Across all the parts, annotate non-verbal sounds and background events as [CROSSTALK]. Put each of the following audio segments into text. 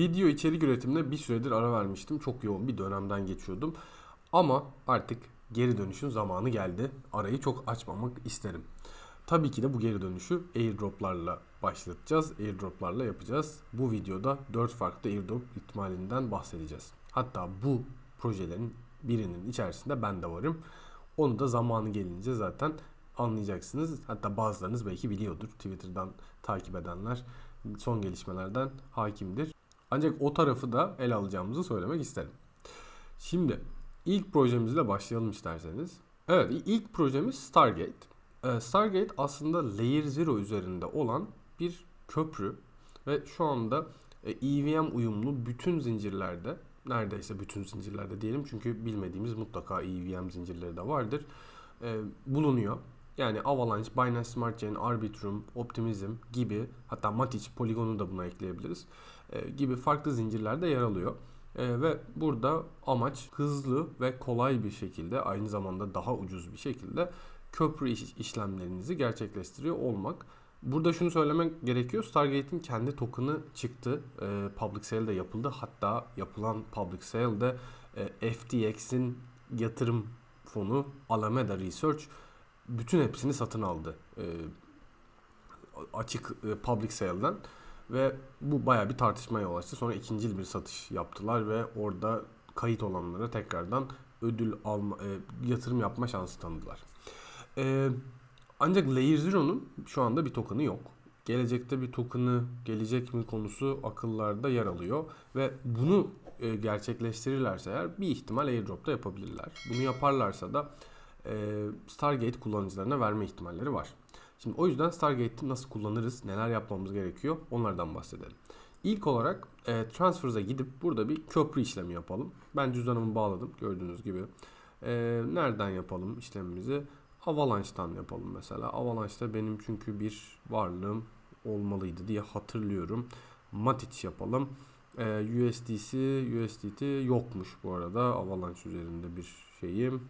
Video içerik üretimine bir süredir ara vermiştim. Çok yoğun bir dönemden geçiyordum. Ama artık geri dönüşün zamanı geldi. Arayı çok açmamak isterim. Tabii ki de bu geri dönüşü airdroplarla başlatacağız. Airdroplarla yapacağız. Bu videoda 4 farklı airdrop ihtimalinden bahsedeceğiz. Hatta bu projelerin birinin içerisinde ben de varım. Onu da zamanı gelince zaten anlayacaksınız. Hatta bazılarınız belki biliyordur. Twitter'dan takip edenler son gelişmelerden hakimdir. Ancak o tarafı da ele alacağımızı söylemek isterim. Şimdi ilk projemizle başlayalım isterseniz. Evet ilk projemiz Stargate. Ee, Stargate aslında Layer Zero üzerinde olan bir köprü ve şu anda e, EVM uyumlu bütün zincirlerde neredeyse bütün zincirlerde diyelim çünkü bilmediğimiz mutlaka EVM zincirleri de vardır e, bulunuyor. Yani Avalanche, Binance Smart Chain, Arbitrum, Optimism gibi hatta Matic, Polygon'u da buna ekleyebiliriz gibi farklı zincirlerde yer alıyor. E, ve burada amaç hızlı ve kolay bir şekilde aynı zamanda daha ucuz bir şekilde köprü iş, işlemlerinizi gerçekleştiriyor olmak. Burada şunu söylemek gerekiyor. Stargate'in kendi token'ı çıktı. E, public sale de yapıldı. Hatta yapılan public sale'de e, FTX'in yatırım fonu Alameda Research bütün hepsini satın aldı. E, açık e, public sale'den ve bu baya bir tartışmaya yol açtı. Sonra ikinci bir satış yaptılar ve orada kayıt olanlara tekrardan ödül alma, e, yatırım yapma şansı tanıdılar. E, ancak Layer Zero'nun şu anda bir token'ı yok. Gelecekte bir token'ı gelecek mi konusu akıllarda yer alıyor ve bunu e, gerçekleştirirlerse eğer bir ihtimal airdrop'ta yapabilirler. Bunu yaparlarsa da e, Stargate kullanıcılarına verme ihtimalleri var. Şimdi o yüzden Stargate'i nasıl kullanırız, neler yapmamız gerekiyor onlardan bahsedelim. İlk olarak e, Transfers'a gidip burada bir köprü işlemi yapalım. Ben cüzdanımı bağladım gördüğünüz gibi. E, nereden yapalım işlemimizi? Avalanche'tan yapalım mesela. Avalanche'da benim çünkü bir varlığım olmalıydı diye hatırlıyorum. Matic yapalım. E, USDC, USDT yokmuş bu arada. Avalanche üzerinde bir şeyim.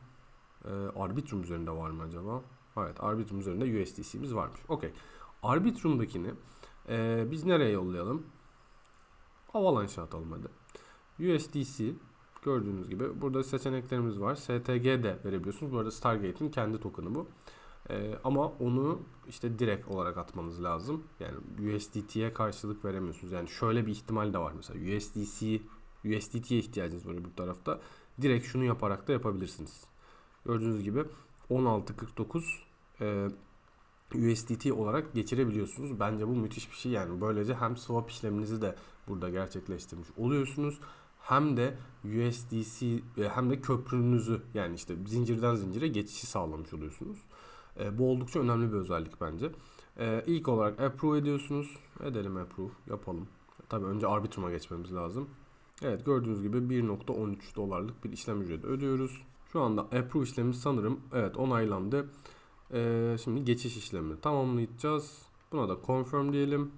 E, Arbitrum üzerinde var mı acaba? Evet Arbitrum üzerinde USDC'miz varmış. Okey. Arbitrum'dakini e, biz nereye yollayalım? Avalanche'a atalım hadi. USDC gördüğünüz gibi burada seçeneklerimiz var. STG de verebiliyorsunuz. Bu arada Stargate'in kendi token'ı bu. Ee, ama onu işte direkt olarak atmanız lazım. Yani USDT'ye karşılık veremiyorsunuz. Yani şöyle bir ihtimal de var mesela. USDC, USDT'ye ihtiyacınız var bu tarafta. Direkt şunu yaparak da yapabilirsiniz. Gördüğünüz gibi 16.49 e, USDT olarak geçirebiliyorsunuz. Bence bu müthiş bir şey yani. Böylece hem swap işleminizi de burada gerçekleştirmiş oluyorsunuz. Hem de USDC e, hem de köprünüzü yani işte zincirden zincire geçişi sağlamış oluyorsunuz. E, bu oldukça önemli bir özellik bence. E, ilk olarak approve ediyorsunuz. Edelim approve yapalım. Tabi önce Arbitrum'a geçmemiz lazım. Evet gördüğünüz gibi 1.13 dolarlık bir işlem ücreti ödüyoruz. Şu anda approve işlemi sanırım evet onaylandı. Ee, şimdi geçiş işlemini tamamlayacağız. Buna da confirm diyelim.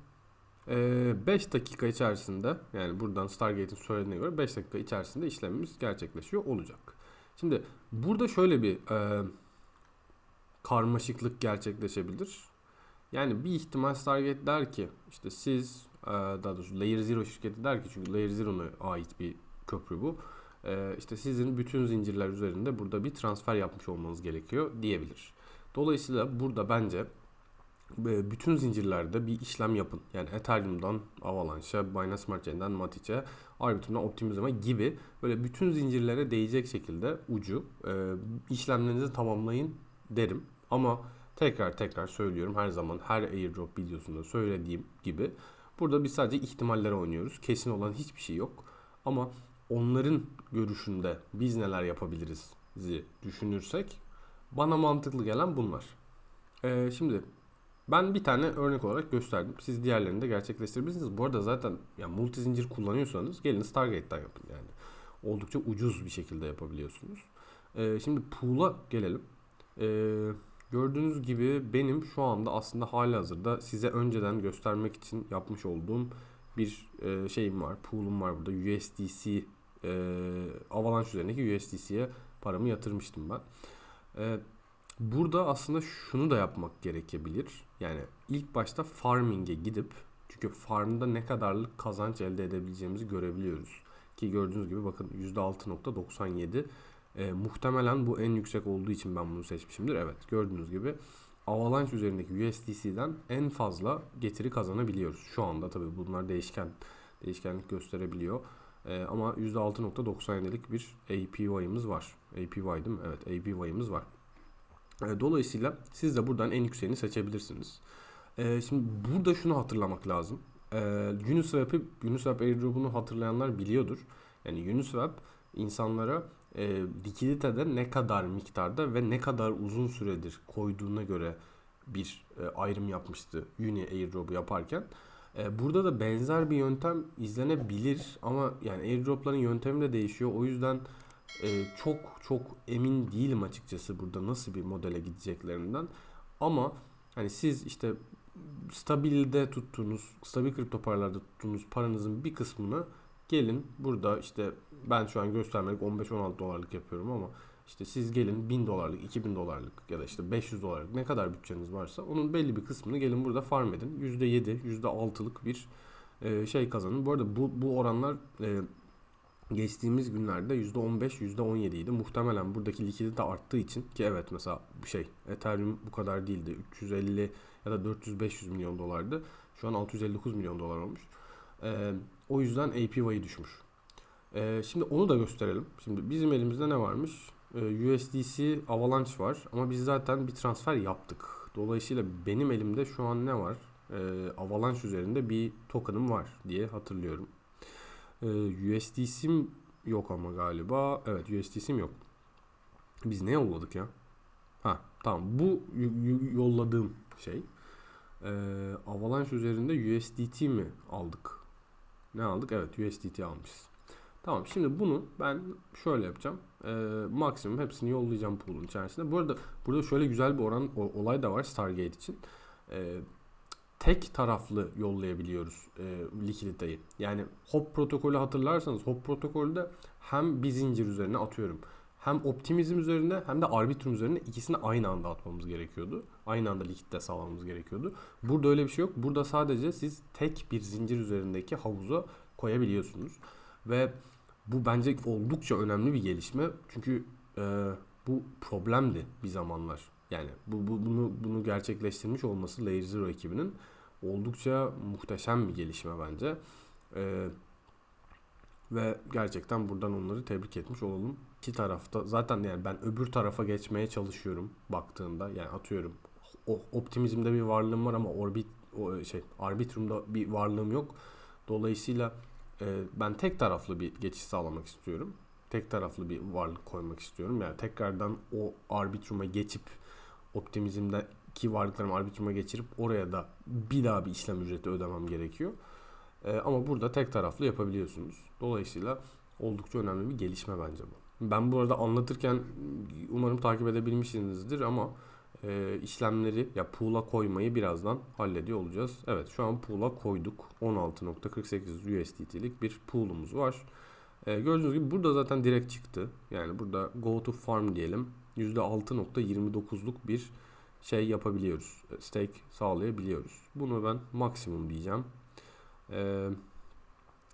5 ee, dakika içerisinde yani buradan Stargate'in söylediğine göre 5 dakika içerisinde işlemimiz gerçekleşiyor olacak. Şimdi burada şöyle bir e, karmaşıklık gerçekleşebilir. Yani bir ihtimal Stargate der ki işte siz e, daha doğrusu Layer Zero şirketi der ki çünkü Layer Zero'na ait bir köprü bu işte sizin bütün zincirler üzerinde burada bir transfer yapmış olmanız gerekiyor diyebilir. Dolayısıyla burada bence e, bütün zincirlerde bir işlem yapın. Yani Ethereum'dan Avalanche'a, Binance Smart Chain'den Matic'e, Arbitrum'dan Optimism'a gibi böyle bütün zincirlere değecek şekilde ucu e, işlemlerinizi tamamlayın derim. Ama tekrar tekrar söylüyorum her zaman her airdrop videosunda söylediğim gibi burada biz sadece ihtimallere oynuyoruz. Kesin olan hiçbir şey yok. Ama onların görüşünde biz neler yapabiliriz düşünürsek bana mantıklı gelen bunlar. Ee, şimdi ben bir tane örnek olarak gösterdim. Siz diğerlerini de gerçekleştirebilirsiniz. Bu arada zaten yani multi zincir kullanıyorsanız gelin Stargate'den yapın yani. Oldukça ucuz bir şekilde yapabiliyorsunuz. Ee, şimdi pool'a gelelim. Ee, gördüğünüz gibi benim şu anda aslında hali hazırda size önceden göstermek için yapmış olduğum bir e, şeyim var. Pool'um var burada. USDC e, Avalanche üzerindeki USDC'ye paramı yatırmıştım ben. E, burada aslında şunu da yapmak gerekebilir. Yani ilk başta farming'e gidip Çünkü farmda ne kadarlık kazanç elde edebileceğimizi görebiliyoruz. Ki gördüğünüz gibi bakın %6.97 e, muhtemelen bu en yüksek olduğu için ben bunu seçmişimdir. Evet gördüğünüz gibi Avalanche üzerindeki USDC'den en fazla getiri kazanabiliyoruz. Şu anda tabii bunlar değişken değişkenlik gösterebiliyor. E, ama %6.97'lik bir APY'ımız var. APY değil mi? Evet APY'ımız var. E, dolayısıyla siz de buradan en yükseğini seçebilirsiniz. E, şimdi burada şunu hatırlamak lazım. E, Uniswap'ı, Uniswap airdrop'unu hatırlayanlar biliyordur. Yani Uniswap insanlara e, likiditede ne kadar miktarda ve ne kadar uzun süredir koyduğuna göre bir e, ayrım yapmıştı Uni airdrop'u yaparken. E, burada da benzer bir yöntem izlenebilir ama yani airdrop'ların yöntemi de değişiyor. O yüzden e, çok çok emin değilim açıkçası burada nasıl bir modele gideceklerinden. Ama hani siz işte stabilde tuttuğunuz, stabil kripto paralarda tuttuğunuz paranızın bir kısmını gelin burada işte ben şu an göstermelik 15-16 dolarlık yapıyorum ama işte siz gelin 1000 dolarlık, 2000 dolarlık ya da işte 500 dolarlık ne kadar bütçeniz varsa onun belli bir kısmını gelin burada farm edin. %7, %6'lık bir e, şey kazanın. Bu arada bu, bu oranlar e, geçtiğimiz günlerde %15, %17 idi. Muhtemelen buradaki likidite arttığı için ki evet mesela şey Ethereum bu kadar değildi. 350 ya da 400-500 milyon dolardı. Şu an 659 milyon dolar olmuş. Ee, o yüzden APY'yi düşmüş. Şimdi onu da gösterelim. Şimdi bizim elimizde ne varmış? Ee, USDC Avalanche var ama biz zaten bir transfer yaptık. Dolayısıyla benim elimde şu an ne var? Ee, Avalanche üzerinde bir token'ım var diye hatırlıyorum. Ee, USDC'm yok ama galiba. Evet USDC'm yok. Biz ne yolladık ya? Ha tamam bu yolladığım şey. Ee, Avalanche üzerinde USDT mi aldık? Ne aldık? Evet USDT almışız. Tamam şimdi bunu ben şöyle yapacağım. Ee, maksimum hepsini yollayacağım pool'un içerisinde. Bu arada burada şöyle güzel bir oran olay da var Stargate için. Ee, tek taraflı yollayabiliyoruz e, likiditeyi. Yani HOP protokolü hatırlarsanız HOP protokolde hem bir zincir üzerine atıyorum. Hem optimizm üzerine hem de arbitrum üzerine ikisini aynı anda atmamız gerekiyordu. Aynı anda likitte sağlamamız gerekiyordu. Burada öyle bir şey yok. Burada sadece siz tek bir zincir üzerindeki havuza koyabiliyorsunuz. Ve bu bence oldukça önemli bir gelişme. Çünkü e, bu problemdi bir zamanlar. Yani bu, bu bunu bunu gerçekleştirmiş olması Layer Zero ekibinin oldukça muhteşem bir gelişme bence. Ee, ve gerçekten buradan onları tebrik etmiş olalım. İki tarafta zaten yani ben öbür tarafa geçmeye çalışıyorum baktığında yani atıyorum o optimizmde bir varlığım var ama orbit o şey arbitrumda bir varlığım yok. Dolayısıyla e, ben tek taraflı bir geçiş sağlamak istiyorum. Tek taraflı bir varlık koymak istiyorum. Yani tekrardan o arbitruma geçip optimizmde ki varlıklarımı arbitruma geçirip oraya da bir daha bir işlem ücreti ödemem gerekiyor. E, ama burada tek taraflı yapabiliyorsunuz. Dolayısıyla oldukça önemli bir gelişme bence bu. Ben bu arada anlatırken umarım takip edebilmişsinizdir ama e, işlemleri ya pool'a koymayı birazdan hallediyor olacağız. Evet şu an pool'a koyduk. 16.48 USDT'lik bir pool'umuz var. E, gördüğünüz gibi burada zaten direkt çıktı. Yani burada go to farm diyelim. %6.29'luk bir şey yapabiliyoruz. Stake sağlayabiliyoruz. Bunu ben maksimum diyeceğim. Ee,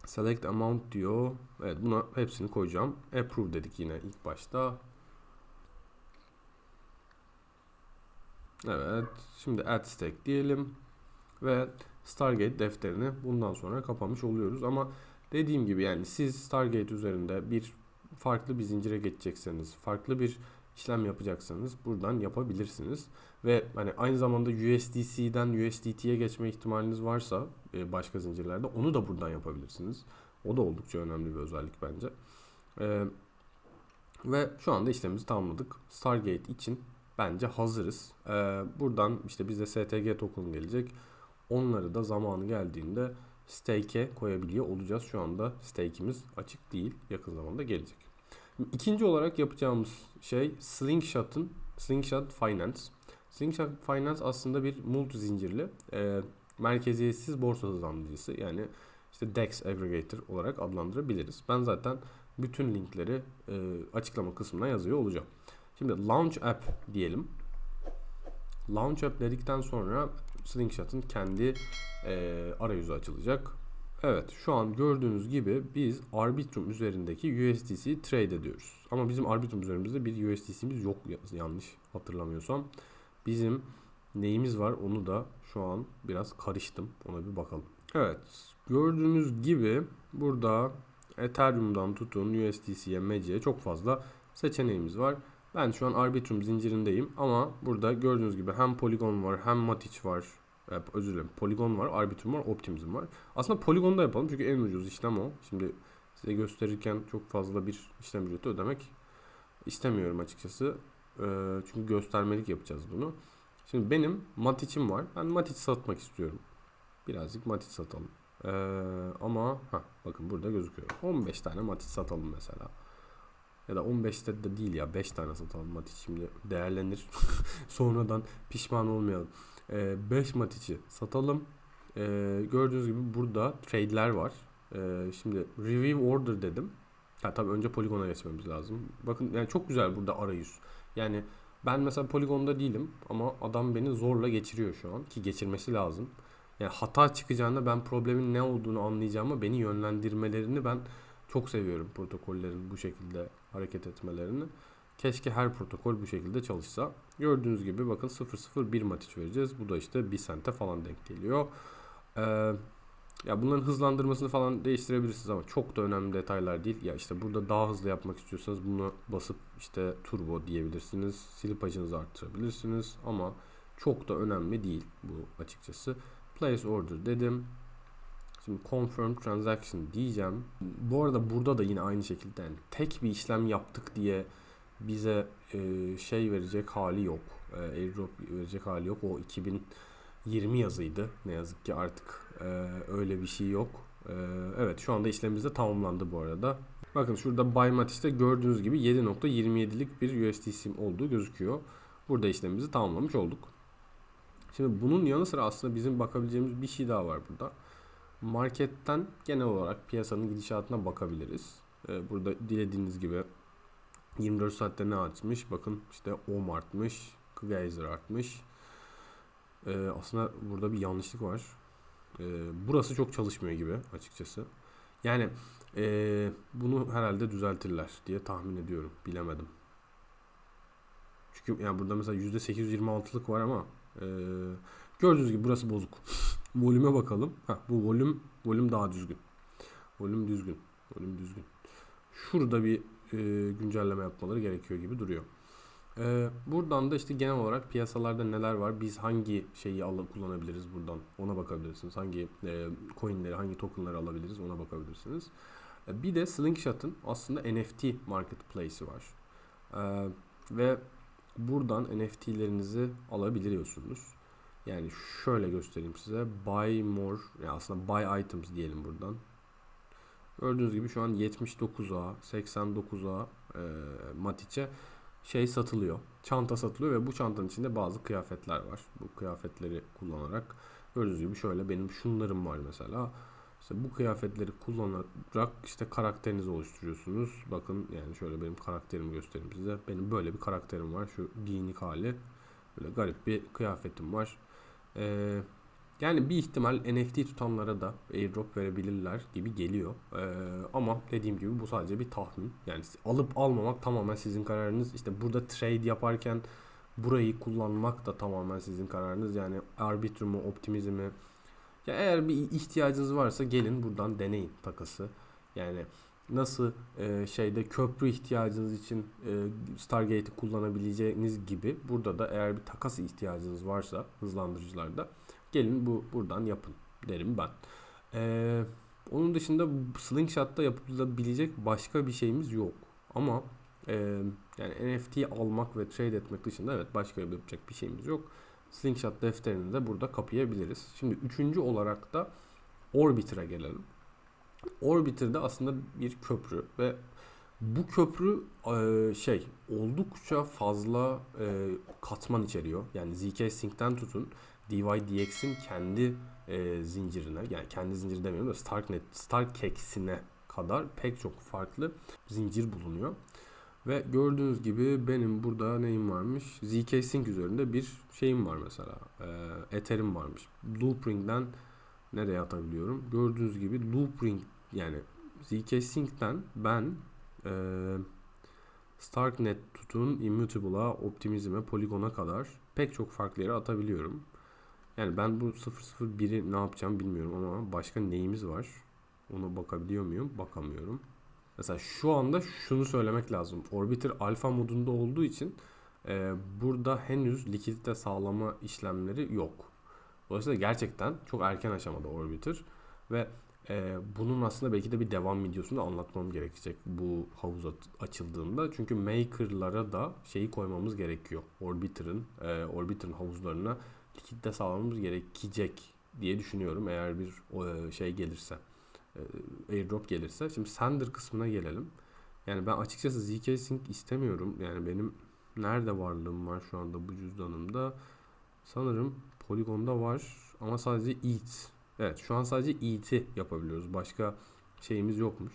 select amount diyor. Evet buna hepsini koyacağım. Approve dedik yine ilk başta. Evet. Şimdi add stake diyelim. Ve Stargate defterini bundan sonra kapamış oluyoruz. Ama dediğim gibi yani siz Stargate üzerinde bir farklı bir zincire geçecekseniz, farklı bir işlem yapacaksanız buradan yapabilirsiniz. Ve hani aynı zamanda USDC'den USDT'ye geçme ihtimaliniz varsa e, başka zincirlerde onu da buradan yapabilirsiniz. O da oldukça önemli bir özellik bence. Ee, ve şu anda işlemimizi tamamladık. Stargate için bence hazırız. Ee, buradan işte bize STG token gelecek. Onları da zamanı geldiğinde stake'e koyabiliyor olacağız. Şu anda stake'imiz açık değil. Yakın zamanda gelecek. İkinci olarak yapacağımız şey Slingshot'ın Slingshot Finance. Slingshot Finance aslında bir multi zincirli e, merkeziyetsiz borsa hızlandırıcısı. Yani işte DEX aggregator olarak adlandırabiliriz. Ben zaten bütün linkleri e, açıklama kısmına yazıyor olacağım. Şimdi Launch App diyelim. Launch App dedikten sonra Slingshot'ın kendi e, arayüzü açılacak. Evet şu an gördüğünüz gibi biz Arbitrum üzerindeki USDC trade ediyoruz. Ama bizim Arbitrum üzerimizde bir USDC'miz yok yanlış hatırlamıyorsam. Bizim neyimiz var onu da şu an biraz karıştım. Ona bir bakalım. Evet gördüğünüz gibi burada Ethereum'dan tutun USDC'ye, MEC'ye çok fazla seçeneğimiz var. Ben şu an Arbitrum zincirindeyim ama burada gördüğünüz gibi hem Polygon var hem Matic var. E, özür dilerim. Polygon var, Arbitrum var, Optimism var. Aslında Polygon'da yapalım çünkü en ucuz işlem o. Şimdi size gösterirken çok fazla bir işlem ücreti ödemek istemiyorum açıkçası. E, çünkü göstermelik yapacağız bunu. Şimdi benim Matic'im var. Ben Matic satmak istiyorum. Birazcık Matic satalım. Ee, ama ha bakın burada gözüküyor. 15 tane Matic satalım mesela. Ya da 15'te de değil ya 5 tane satalım Matic şimdi değerlenir. [LAUGHS] Sonradan pişman olmayalım. 5 ee, Matic'i satalım. Ee, gördüğünüz gibi burada trade'ler var. Ee, şimdi review order dedim. Ha tabii önce Polygon'a geçmemiz lazım. Bakın yani çok güzel burada arayüz. Yani ben mesela Polygon'da değilim ama adam beni zorla geçiriyor şu an ki geçirmesi lazım. Yani hata çıkacağında ben problemin ne olduğunu anlayacağımı beni yönlendirmelerini ben çok seviyorum protokollerin bu şekilde hareket etmelerini. Keşke her protokol bu şekilde çalışsa. Gördüğünüz gibi bakın 001 matiç vereceğiz. Bu da işte 1 sente falan denk geliyor. Ee, ya bunların hızlandırmasını falan değiştirebilirsiniz ama çok da önemli detaylar değil. Ya işte burada daha hızlı yapmak istiyorsanız bunu basıp işte turbo diyebilirsiniz. Slipajınızı arttırabilirsiniz ama çok da önemli değil bu açıkçası. Place order dedim. Şimdi confirm transaction diyeceğim. Bu arada burada da yine aynı şekilde yani tek bir işlem yaptık diye bize e, şey verecek hali yok. E, airdrop verecek hali yok. O 2020 yazıydı. Ne yazık ki artık e, öyle bir şey yok. E, evet şu anda işlemimiz de tamamlandı bu arada. Bakın şurada Buy Matix'te gördüğünüz gibi 7.27'lik bir USDC olduğu gözüküyor. Burada işlemimizi tamamlamış olduk. Şimdi bunun yanı sıra aslında bizim bakabileceğimiz bir şey daha var burada. Marketten genel olarak piyasanın gidişatına bakabiliriz. Ee, burada dilediğiniz gibi 24 saatte ne artmış? Bakın işte OM artmış, Geyser artmış. Ee, aslında burada bir yanlışlık var. Ee, burası çok çalışmıyor gibi açıkçası. Yani e, bunu herhalde düzeltirler diye tahmin ediyorum. Bilemedim. Çünkü yani burada mesela %826'lık var ama ee, gördüğünüz gibi burası bozuk. Volüme bakalım. Ha, bu volüm volüm daha düzgün. Volüm düzgün. Volüm düzgün. Şurada bir e, güncelleme yapmaları gerekiyor gibi duruyor. Ee, buradan da işte genel olarak piyasalarda neler var, biz hangi şeyi alıp kullanabiliriz buradan ona bakabilirsiniz. Hangi e, coinleri, hangi tokenları alabiliriz ona bakabilirsiniz. E, bir de Slingshot'ın aslında NFT marketplace'i var. E, ve buradan NFT'lerinizi alabiliyorsunuz. Yani şöyle göstereyim size. Buy more, yani aslında buy items diyelim buradan. Gördüğünüz gibi şu an 79'a, 89'a e, Matic'e şey satılıyor. Çanta satılıyor ve bu çantanın içinde bazı kıyafetler var. Bu kıyafetleri kullanarak gördüğünüz gibi şöyle benim şunlarım var mesela. İşte bu kıyafetleri kullanarak işte karakterinizi oluşturuyorsunuz. Bakın yani şöyle benim karakterimi göstereyim size. Benim böyle bir karakterim var. Şu giyinik hali. Böyle garip bir kıyafetim var. Ee, yani bir ihtimal NFT tutanlara da airdrop verebilirler gibi geliyor. Ee, ama dediğim gibi bu sadece bir tahmin. Yani alıp almamak tamamen sizin kararınız. İşte burada trade yaparken burayı kullanmak da tamamen sizin kararınız. Yani Arbitrum'u, Optimizm'i ya eğer bir ihtiyacınız varsa gelin buradan deneyin takası. Yani nasıl e, şeyde köprü ihtiyacınız için e, Stargate'i kullanabileceğiniz gibi burada da eğer bir takas ihtiyacınız varsa hızlandırıcılarda gelin bu buradan yapın derim ben. E, onun dışında Slingshot'ta yapılabilecek başka bir şeyimiz yok. Ama e, yani NFT almak ve trade etmek dışında evet başka yapacak bir şeyimiz yok. Slingshot defterini de burada kapayabiliriz. Şimdi üçüncü olarak da Orbiter'a gelelim. Orbiter'de aslında bir köprü ve bu köprü e, şey oldukça fazla e, katman içeriyor. Yani ZK Sync'ten tutun DYDX'in kendi e, zincirine yani kendi zincir demiyorum da Starknet, Starkex'ine kadar pek çok farklı zincir bulunuyor. Ve gördüğünüz gibi benim burada neyim varmış? ZK Sync üzerinde bir şeyim var mesela. Ethereum varmış. Loopring'den nereye atabiliyorum? Gördüğünüz gibi Loopring yani ZK Sync'ten ben e, Starknet tutun Immutable'a, Optimizm'e, Polygon'a kadar pek çok farklı yere atabiliyorum. Yani ben bu 001'i ne yapacağım bilmiyorum ama başka neyimiz var? Ona bakabiliyor muyum? Bakamıyorum. Mesela şu anda şunu söylemek lazım. Orbiter alfa modunda olduğu için e, burada henüz likidite sağlama işlemleri yok. Dolayısıyla gerçekten çok erken aşamada Orbiter ve e, bunun aslında belki de bir devam videosunda anlatmam gerekecek bu havuz açıldığında. Çünkü maker'lara da şeyi koymamız gerekiyor. Orbiter'ın e, Orbiter'ın havuzlarına likidite sağlamamız gerekecek diye düşünüyorum eğer bir e, şey gelirse. E, airdrop gelirse. Şimdi sender kısmına gelelim. Yani ben açıkçası ZK Sync istemiyorum. Yani benim nerede varlığım var şu anda bu cüzdanımda? Sanırım Polygon'da var ama sadece ETH. Evet şu an sadece ETH'i yapabiliyoruz. Başka şeyimiz yokmuş.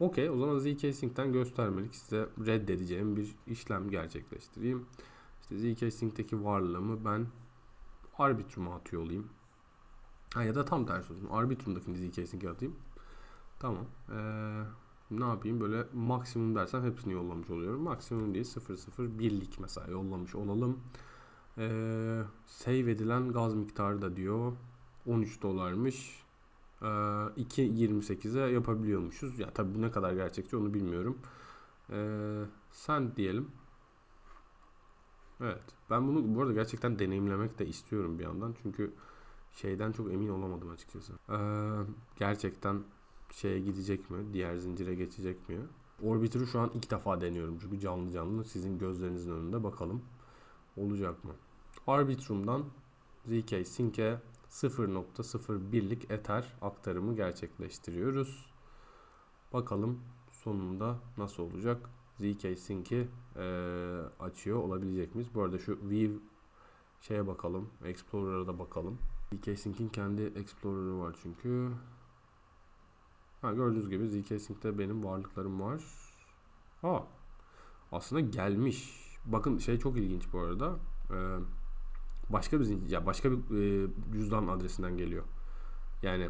Okey o zaman Sync'ten göstermelik size reddedeceğim bir işlem gerçekleştireyim. İşte ZK Sync'teki varlığımı ben Arbitrum'a atıyor olayım. Ha ya da tam tersi olsun. Arbitrum'dakini Sync'e atayım. Tamam. Ee, ne yapayım böyle maksimum dersem hepsini yollamış oluyorum. Maksimum değil 001'lik mesela yollamış olalım. Ee, save edilen gaz miktarı da diyor 13 dolarmış. Ee, 2.28'e yapabiliyormuşuz. Ya tabii bu ne kadar gerçekçi onu bilmiyorum. Ee, sen diyelim. Evet. Ben bunu bu arada gerçekten deneyimlemek de istiyorum bir yandan. Çünkü şeyden çok emin olamadım açıkçası. Ee, gerçekten şeye gidecek mi? Diğer zincire geçecek mi? Orbiter'ı şu an ilk defa deniyorum. Çünkü canlı canlı sizin gözlerinizin önünde bakalım. Olacak mı? Arbitrum'dan ZK Sync'e 0.01'lik Ether aktarımı gerçekleştiriyoruz. Bakalım sonunda nasıl olacak? ZK Sync'i eee, açıyor olabilecek miyiz? Bu arada şu View şeye bakalım. Explorer'a da bakalım. ZK Sync'in kendi Explorer'ı var çünkü. Ha, gördüğünüz gibi ZK Sync'te benim varlıklarım var. Ha, aslında gelmiş. Bakın şey çok ilginç bu arada. Ee, başka bir zincir, ya başka bir e, cüzdan adresinden geliyor. Yani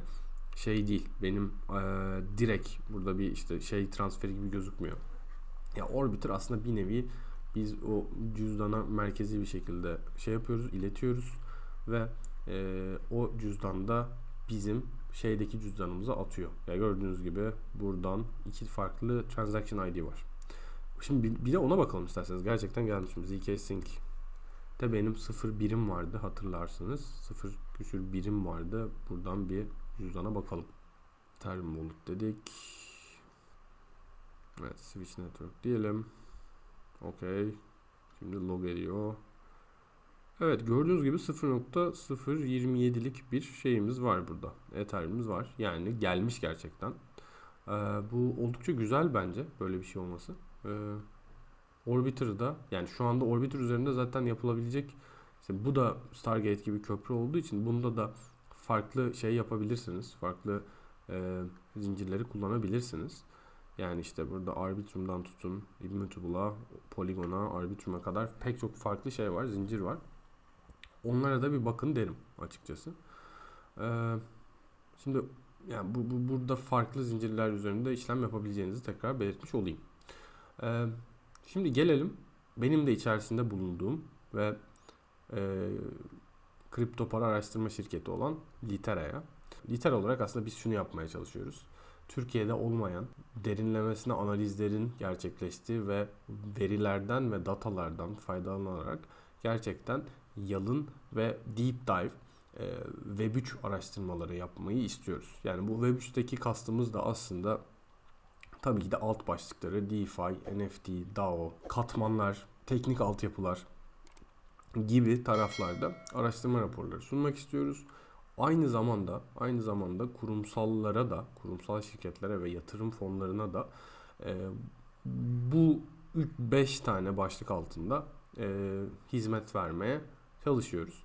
şey değil. Benim e, direkt burada bir işte şey transferi gibi gözükmüyor. Ya Orbiter aslında bir nevi biz o cüzdana merkezi bir şekilde şey yapıyoruz, iletiyoruz ve e, o cüzdanda bizim şeydeki cüzdanımıza atıyor. Ya gördüğünüz gibi buradan iki farklı transaction ID var. Şimdi bir, de ona bakalım isterseniz. Gerçekten gelmiş mi? ZK Sync. De benim 0 birim vardı hatırlarsınız. 0 küsür birim vardı. Buradan bir cüzdana bakalım. Wallet dedik. Evet Switch Network diyelim. Okey. Şimdi log ediyor. Evet gördüğünüz gibi 0.027'lik bir şeyimiz var burada. Ethereum'imiz var. Yani gelmiş gerçekten. Ee, bu oldukça güzel bence böyle bir şey olması. Ee, Orbiter'da yani şu anda Orbiter üzerinde zaten yapılabilecek işte bu da Stargate gibi köprü olduğu için bunda da farklı şey yapabilirsiniz. Farklı e, zincirleri kullanabilirsiniz. Yani işte burada Arbitrum'dan tutun Immutable'a, Polygon'a, Arbitrum'a kadar pek çok farklı şey var, zincir var. Onlara da bir bakın derim açıkçası. Ee, şimdi yani bu, bu burada farklı zincirler üzerinde işlem yapabileceğinizi tekrar belirtmiş olayım. Ee, şimdi gelelim benim de içerisinde bulunduğum ve e, kripto para araştırma şirketi olan Litera'ya. Litera olarak aslında biz şunu yapmaya çalışıyoruz. Türkiye'de olmayan derinlemesine analizlerin gerçekleştiği ve verilerden ve datalardan faydalanarak gerçekten yalın ve deep dive e, Web3 araştırmaları yapmayı istiyoruz. Yani bu Web3'teki kastımız da aslında tabii ki de alt başlıkları DeFi, NFT, DAO, katmanlar, teknik altyapılar gibi taraflarda araştırma raporları sunmak istiyoruz. Aynı zamanda aynı zamanda kurumsallara da, kurumsal şirketlere ve yatırım fonlarına da e, bu 5 tane başlık altında e, hizmet vermeye çalışıyoruz.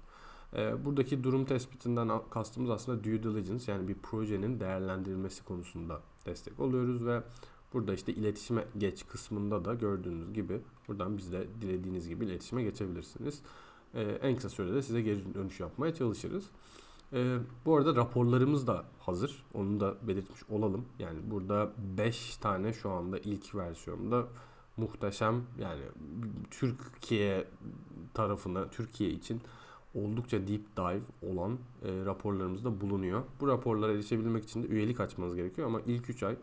E, buradaki durum tespitinden kastımız aslında due diligence yani bir projenin değerlendirilmesi konusunda destek oluyoruz ve Burada işte iletişime geç kısmında da gördüğünüz gibi buradan bizle dilediğiniz gibi iletişime geçebilirsiniz. Ee, en kısa sürede size geri dönüş yapmaya çalışırız. Ee, bu arada raporlarımız da hazır. Onu da belirtmiş olalım. Yani burada 5 tane şu anda ilk versiyonda muhteşem yani Türkiye tarafına Türkiye için oldukça deep dive olan e, raporlarımız da bulunuyor. Bu raporlara erişebilmek için de üyelik açmanız gerekiyor ama ilk 3 ay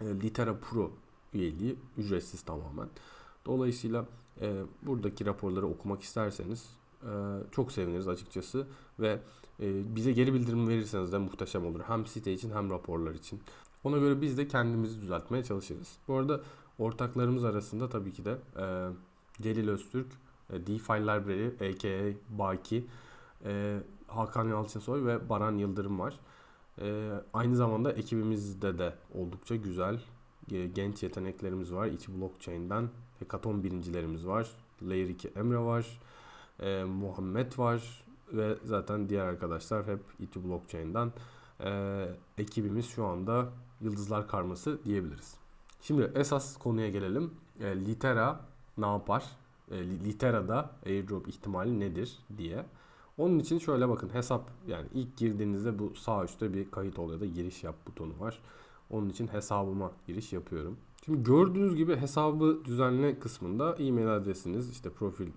e, Litera Pro üyeliği ücretsiz tamamen. Dolayısıyla e, buradaki raporları okumak isterseniz e, çok seviniriz açıkçası ve e, bize geri bildirim verirseniz de muhteşem olur. Hem site için hem raporlar için. Ona göre biz de kendimizi düzeltmeye çalışırız. Bu arada ortaklarımız arasında tabii ki de e, Celil Öztürk, DeFi Library aka Baki, e, Hakan Yalçınsoy ve Baran Yıldırım var. E, aynı zamanda ekibimizde de oldukça güzel e, genç yeteneklerimiz var. İçi blockchain'den hekaton birincilerimiz var. Layer 2 Emre var. e, Muhammed var ve zaten diğer arkadaşlar hep İTÜ Blockchain'den. E, ekibimiz şu anda yıldızlar karması diyebiliriz. Şimdi esas konuya gelelim. E, Litera ne yapar? E, Litera'da airdrop ihtimali nedir diye. Onun için şöyle bakın hesap yani ilk girdiğinizde bu sağ üstte bir kayıt oluyor da giriş yap butonu var. Onun için hesabıma giriş yapıyorum. Şimdi gördüğünüz gibi hesabı düzenle kısmında e-mail adresiniz, işte profil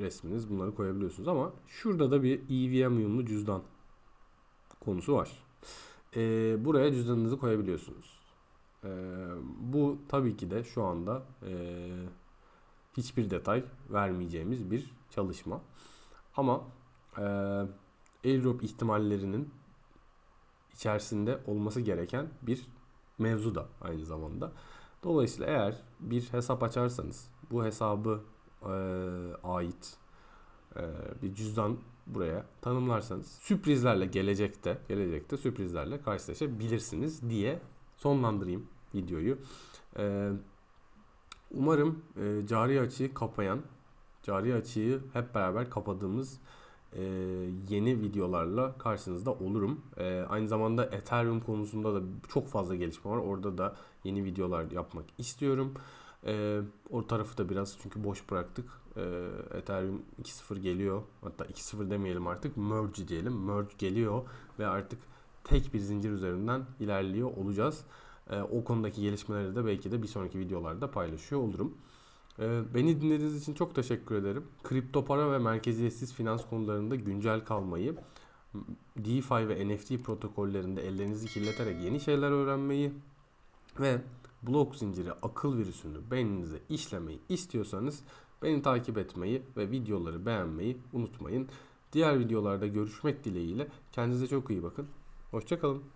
resminiz bunları koyabiliyorsunuz ama şurada da bir EVM uyumlu cüzdan konusu var. Ee, buraya cüzdanınızı koyabiliyorsunuz. Ee, bu tabii ki de şu anda ee, hiçbir detay vermeyeceğimiz bir çalışma. Ama ee, airdrop ihtimallerinin içerisinde olması gereken bir mevzu da aynı zamanda. Dolayısıyla eğer bir hesap açarsanız bu hesabı e, ait e, bir cüzdan buraya tanımlarsanız sürprizlerle gelecekte gelecekte sürprizlerle karşılaşabilirsiniz diye sonlandırayım videoyu. E, umarım e, cari açığı kapayan cari açığı hep beraber kapadığımız e, yeni videolarla karşınızda olurum. E, aynı zamanda Ethereum konusunda da çok fazla gelişme var. Orada da yeni videolar yapmak istiyorum. E, o tarafı da biraz çünkü boş bıraktık. E, Ethereum 2.0 geliyor. Hatta 2.0 demeyelim artık. Merge diyelim. Merge geliyor ve artık tek bir zincir üzerinden ilerliyor olacağız. E, o konudaki gelişmeleri de belki de bir sonraki videolarda paylaşıyor olurum. Ee, Beni dinlediğiniz için çok teşekkür ederim. Kripto para ve merkeziyetsiz finans konularında güncel kalmayı, DeFi ve NFT protokollerinde ellerinizi kirleterek yeni şeyler öğrenmeyi ve blok zinciri akıl virüsünü beyninize işlemeyi istiyorsanız beni takip etmeyi ve videoları beğenmeyi unutmayın. Diğer videolarda görüşmek dileğiyle kendinize çok iyi bakın. Hoşçakalın.